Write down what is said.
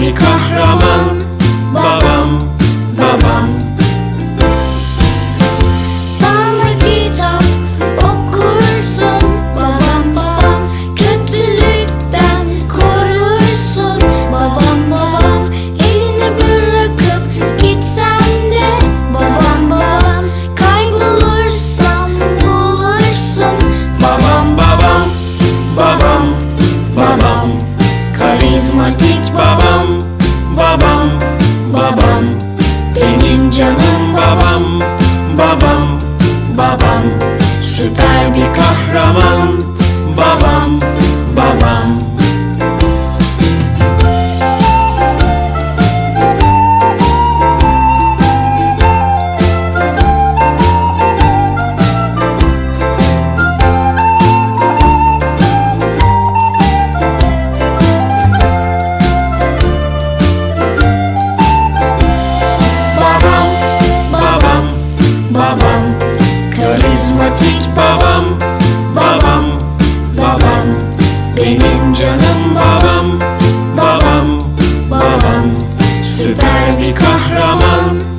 bir kahraman Karizmatik babam Babam Babam. Benim canım babam Babam Babam. Süper bir kahraman karizmatik babam Babam, babam. Benim canım babam Babam, babam. Süper bir kahraman.